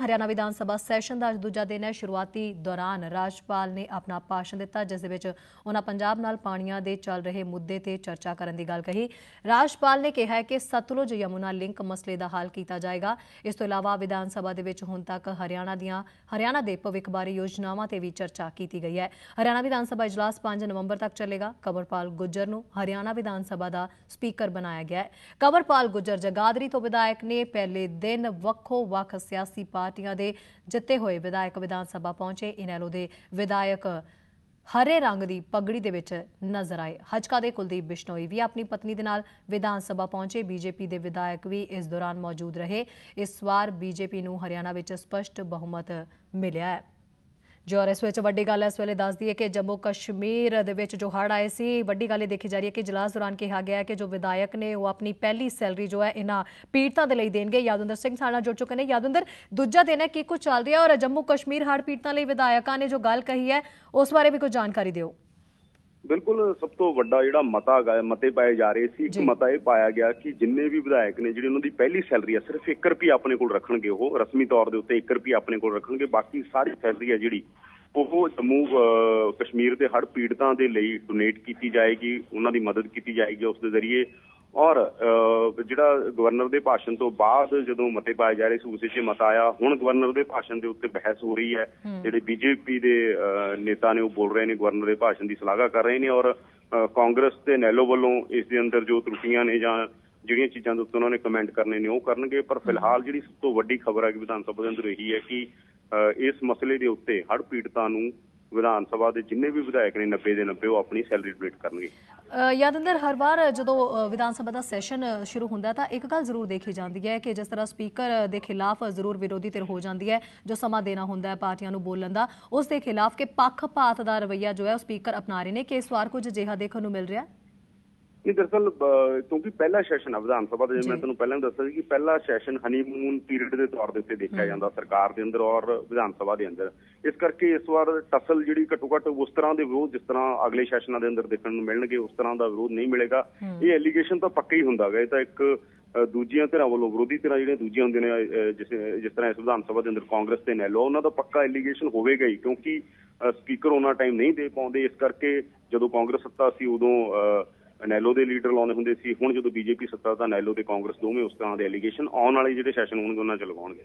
Haryana Vidhan Sabha session ਦਾ ਅੱਜ ਦੂਜਾ ਦਿਨ ਹੈ। ਸ਼ੁਰੂਆਤੀ ਦੌਰਾਨ ਰਾਜਪਾਲ ਨੇ ਆਪਣਾ ਭਾਸ਼ਣ ਦਿੱਤਾ, ਜਿਸ ਦੇ ਵਿੱਚ ਉਹਨਾਂ ਪੰਜਾਬ ਨਾਲ ਪਾਣੀਆਂ ਦੇ ਚੱਲ ਰਹੇ ਮੁੱਦੇ ਤੇ ਚਰਚਾ ਕਰਨ ਦੀ ਗੱਲ ਕਹੀ। ਰਾਜਪਾਲ ਨੇ ਕਿਹਾ ਕਿ ਸਤਲੁਜ ਯਮੁਨਾ ਲਿੰਕ ਮਸਲੇ ਦਾ ਹੱਲ ਕੀਤਾ ਜਾਏਗਾ। ਇਸ ਤੋਂ ਇਲਾਵਾ ਵਿਧਾਨ ਸਭਾ ਦੇ ਵਿੱਚ ਹੁਣ ਤੱਕ ਹਰਿਆਣਾ ਦੀਆਂ, ਹਰਿਆਣਾ ਦੇ ਭਵਿੱਖ ਬਾਰੇ ਯੋਜਨਾਵਾਂ ਤੇ ਵੀ ਚਰਚਾ ਕੀਤੀ ਗਈ ਹੈ। ਹਰਿਆਣਾ ਵਿਧਾਨ ਸਭਾ ਇਜਲਾਸ 5 ਨਵੰਬਰ ਤੱਕ ਚੱਲੇਗਾ। ਕਵਰਪਾਲ ਗੁੱਜਰ ਨੂੰ ਹਰਿਆਣਾ ਵਿਧਾਨ ਸਭਾ ਦਾ ਸਪੀਕਰ ਬਣਾਇਆ ਗਿਆ ਹੈ। ਕਵਰਪਾਲ ਗੁੱਜਰ ਜਗਾਦਰੀ ਤੋਂ ਵਿਧਾਇਕ ਨੇ ਪਹਿਲੇ ਦਿਨ ਵੱਖੋ ਵੱਖ ਸਿਆਸੀ ਪਾਰਟੀਆਂ ਦੇ ਜਿੱਤੇ ਹੋਏ ਵਿਧਾਇਕ ਵਿਧਾਨ ਸਭਾ ਪਹੁੰਚੇ। ਇਨੈਲੋ ਦੇ ਵਿਧਾਇਕ ਹਰੇ ਰੰਗ ਦੀ ਪਗੜੀ ਦੇ ਵਿੱਚ ਨਜ਼ਰ ਆਏ। ਹਜਕਾ ਦੇ ਕੁਲਦੀਪ ਬਿਸ਼ਨੋਈ ਵੀ ਆਪਣੀ ਪਤਨੀ ਦੇ ਨਾਲ ਵਿਧਾਨ ਸਭਾ ਪਹੁੰਚੇ। ਬੀਜੇਪੀ ਦੇ ਵਿਧਾਇਕ ਵੀ ਇਸ ਦੌਰਾਨ ਮੌਜੂਦ ਰਹੇ। ਇਸ ਵਾਰ ਬੀਜੇਪੀ ਨੂੰ ਹਰਿਆਣਾ ਵਿੱਚ ਸਪਸ਼ਟ ਬਹੁਮਤ ਮਿਲਿਆ ਹੈ। ਜੋ ਔਰ ਇਸ ਵਿੱਚ ਵੱਡੀ ਗੱਲ ਇਸ ਵੇਲੇ ਦੱਸਦੀ ਹੈ ਕਿ ਜੰਮੂ ਕਸ਼ਮੀਰ ਦੇ ਵਿੱਚ ਜੋ ਹੜ੍ਹ ਆਏ ਸੀ ਵੱਡੀ ਗੱਲ ਇਹ ਦੇਖੀ ਜਾ ਰਹੀ ਹੈ ਕਿ ਇਜਲਾਸ ਦੌਰਾਨ ਕਿਹਾ ਗਿਆ ਹੈ ਕਿ ਜੋ ਵਿਧਾਇਕ ਨੇ ਉਹ ਆਪਣੀ ਪਹਿਲੀ ਸੈਲਰੀ ਜੋ ਹੈ ਇਹਨਾਂ ਪੀੜਤਾਂ ਦੇ ਲਈ ਦੇਣਗੇ। ਯਾਦਵਿੰਦਰ ਸਿੰਘ ਸਾਡੇ ਜੁੜ ਚੁੱਕੇ ਨੇ। ਯਾਦਵਿੰਦਰ ਦੂਜਾ ਦਿਨ ਹੈ ਕੀ ਕੁਝ ਚੱਲ ਰਿਹਾ ਔਰ ਜੰਮੂ ਕਸ਼ਮੀਰ ਹੜ੍ਹ ਪੀੜਤਾਂ ਲਈ ਵਿਧਾਇਕਾਂ ਨੇ ਜੋ ਗੱਲ ਕਹੀ ਹੈ ਉਸ ਬਾਰੇ ਵੀ ਕੁਝ ਜਾਣਕਾਰੀ ਦਿਓ। ਬਿਲਕੁਲ ਸਭ ਤੋਂ ਵੱਡਾ ਜਿਹੜਾ ਮਤਾ ਗਾ ਮਤੇ ਪਾਏ ਜਾ ਰਹੇ ਸੀ ਇੱਕ। ਮਤਾ ਇਹ ਪਾਇਆ ਗਿਆ ਕਿ ਜਿੰਨੇ ਵੀ ਵਿਧਾਇਕ ਨੇ ਜਿਹੜੀ ਉਹਨਾਂ ਦੀ ਪਹਿਲੀ ਸੈਲਰੀ ਆ ਸਿਰਫ 1 ਰੁਪਿਆ ਆਪਣੇ ਕੋਲ ਰੱਖਣਗੇ ਉਹ ਰਸਮੀ ਤੌਰ ਦੇ ਉੱਤੇ 1 ਰੁਪਿਆ ਆਪਣੇ ਕੋਲ ਰੱਖਣਗੇ ਬਾਕੀ ਸਾਰੀ ਸੈਲਰੀ ਆ ਜਿਹੜੀ ਉਹ ਜੰਮੂ ਅਹ, ਕਸ਼ਮੀਰ ਦੇ ਹੜ੍ਹ ਪੀੜਤਾਂ ਦੇ ਲਈ ਡੋਨੇਟ ਕੀਤੀ ਜਾਏਗੀ ਉਹਨਾਂ ਦੀ ਮਦਦ ਕੀਤੀ ਜਾਏਗੀ ਉਸ ਦੇ ਜ਼ਰੀਏ। ਔਰ ਜਿਹੜਾ ਗਵਰਨਰ ਦੇ ਭਾਸ਼ਣ ਤੋਂ ਬਾਅਦ ਜਦੋਂ ਮਤੇ ਪਾਏ ਜਾ ਰਹੇ ਸੀ ਉਸ ਇਹ ਮਤਾ ਆਇਆ ਹੁਣ ਗਵਰਨਰ ਦੇ ਭਾਸ਼ਣ ਦੇ ਉੱਤੇ ਬਹਿਸ ਹੋ ਰਹੀ ਹੈ। ਜਿਹੜੇ ਬੀਜੇਪੀ ਦੇ ਨੇਤਾ ਨੇ ਉਹ ਬੋਲ ਰਹੇ ਨੇ ਗਵਰਨਰ ਦੇ ਭਾਸ਼ਣ ਦੀ ਸ਼ਲਾਘਾ ਕਰ ਰਹੇ ਨੇ ਔਰ ਕਾਂਗਰਸ ਤੇ ਨੈਲੋ ਵੱਲੋਂ ਇਸ ਦੇ ਅੰਦਰ ਜੋ ਤਰੁੱਟੀਆਂ ਨੇ ਜਾਂ ਜਿਹੜੀਆਂ ਚੀਜ਼ਾਂ ਦੇ ਉੱਤੇ ਉਹਨਾਂ ਨੇ ਕਮੈਂਟ ਕਰਨੇ ਨੇ ਉਹ ਕਰਨਗੇ। ਪਰ ਫਿਲਹਾਲ ਜਿਹੜੀ ਸਭ ਤੋਂ ਵੱਡੀ ਖਬਰ ਹੈ ਕਿ ਵਿਧਾਨ ਸਭਾ ਦੇ ਅੰਦਰ ਇਹੀ ਹੈ ਕਿ ਇਸ ਮਸਲੇ ਦੇ ਉੱਤੇ ਹੜ੍ਹ ਪੀੜਤਾਂ ਨੂੰ ਵਿਧਾਨ ਸਭਾ ਦੇ ਜਿੰਨੇ ਵੀ ਵਿਧਾਇਕ ਨੇ 90 ਦੇ 90 ਉਹ ਆਪਣੀ ਸੈਲਰੀ ਕਰਨਗੇ। ਅ, ਯਾਦਵਿੰਦਰ ਹਰ ਵਾਰ ਜਦੋਂ ਵਿਧਾਨ ਸਭਾ ਦਾ ਸੈਸ਼ਨ ਸ਼ੁਰੂ ਹੁੰਦਾ ਤਾਂ ਇੱਕ ਗੱਲ ਜ਼ਰੂਰ ਦੇਖੀ ਜਾਂਦੀ ਹੈ ਕਿ ਜਿਸ ਤਰ੍ਹਾਂ ਸਪੀਕਰ ਦੇ ਖਿਲਾਫ ਜ਼ਰੂਰ ਵਿਰੋਧੀ ਧਿਰ ਹੋ ਜਾਂਦੀ ਹੈ ਜੋ ਸਮਾਂ ਦੇਣਾ ਹੁੰਦਾ ਹੈ ਪਾਰਟੀਆਂ ਨੂੰ ਬੋਲਣ ਦਾ। ਉਸ ਦੇ ਖਿਲਾਫ ਕਿ ਪੱਖਪਾਤ ਦਾ ਰਵਈਆ ਜੋ ਹੈ ਉਹ ਸਪੀਕਰ ਅਪਣਾ ਰਹੇ ਨੇ। ਕਿ ਇਸ ਵਾਰ ਕੁਝ ਅਜਿਹਾ ਦੇਖਣ ਨੂੰ ਮਿਲ ਰਿਹਾ? ਹੈ ਇਹ ਦਰਅਸਲ ਅਹ, ਕਿਉਂਕਿ ਪਹਿਲਾ ਸੈਸ਼ਨ ਆ ਵਿਧਾਨ ਸਭਾ ਦਾ ਜਿਵੇਂ ਮੈਂ। ਤੁਹਾਨੂੰ ਪਹਿਲਾਂ ਦੱਸਿਆ ਸੀ ਕਿ ਪਹਿਲਾ ਸੈਸ਼ਨ ਹਨੀਮੂਨ ਪੀਰੀਅਡ ਦੇ ਤੌਰ ਦੇ ਉੱਤੇ ਦੇਖਿਆ ਜਾਂਦਾ ਸਰਕਾਰ ਦੇ ਅੰਦਰ ਔਰ ਵਿਧਾਨ ਸਭਾ ਦੇ ਅੰਦਰ। ਇਸ ਕਰਕੇ ਇਸ ਵਾਰ ਟਸਲ ਜਿਹੜੀ ਘੱਟੋ ਘੱਟ ਉਸ ਤਰ੍ਹਾਂ ਦੇ ਵਿਰੋਧ ਜਿਸ ਤਰ੍ਹਾਂ ਅਗਲੇ ਸੈਸ਼ਨਾਂ ਦੇ ਅੰਦਰ ਦੇਖਣ ਨੂੰ ਮਿਲਣਗੇ ਉਸ ਤਰ੍ਹਾਂ ਦਾ ਵਿਰੋਧ ਨਹੀਂ ਮਿਲੇਗਾ। ਇਹ ਐਲੀਗੇਸ਼ਨ ਤਾਂ ਪੱਕਾ ਹੀ ਹੁੰਦਾ ਗਾ। ਇਹ ਤਾਂ ਇੱਕ ਦੂਜੀਆਂ ਧਿਰਾਂ ਵੱਲੋਂ ਵਿਰੋਧੀ ਧਿਰਾਂ ਜਿਹੜੀਆਂ ਦੂਜੀਆਂ ਹੁੰਦੀਆਂ ਨੇ ਜਿਸ ਜਿਸ ਤਰ੍ਹਾਂ ਇਸ ਵਿਧਾਨ ਸਭਾ ਦੇ ਅੰਦਰ ਕਾਂਗਰਸ ਤੇ ਨੈਲੋ ਉਹਨਾਂ ਦਾ ਪੱਕਾ ਐਲੀਗੇਸ਼ਨ ਹੋਵੇਗਾ ਹੀ ਕਿਉਂਕਿ ਸਪੀਕਰ ਉਹਨਾਂ ਟਾਈਮ ਨਹੀਂ ਦੇ ਪਾਉਂਦੇ। ਇਸ ਕਰਕੇ ਜਦੋਂ ਕਾਂਗਰਸ ਸੱਤਾ ਸੀ ਉਦੋਂ ਨੈਲੋ ਦੇ ਲੀਡਰ ਲਾਉਂਦੇ ਹੁੰਦੇ ਸੀ। ਹੁਣ ਜਦੋਂ ਬੀਜੇਪੀ ਸੱਤਾ ਤਾਂ ਨੈਲੋ ਤੇ ਕਾਂਗਰਸ ਦੋਵੇਂ ਉਸ ਤਰ੍ਹਾਂ ਦੇ ਐਲੀਗੇਸ਼ਨ ਆਉਣ ਵਾਲੇ ਜਿਹੜੇ ਸੈਸ਼ਨ ਹੋਣਗੇ, ਉਹਨਾਂ ਚ ਲਗਾਉਣਗੇ।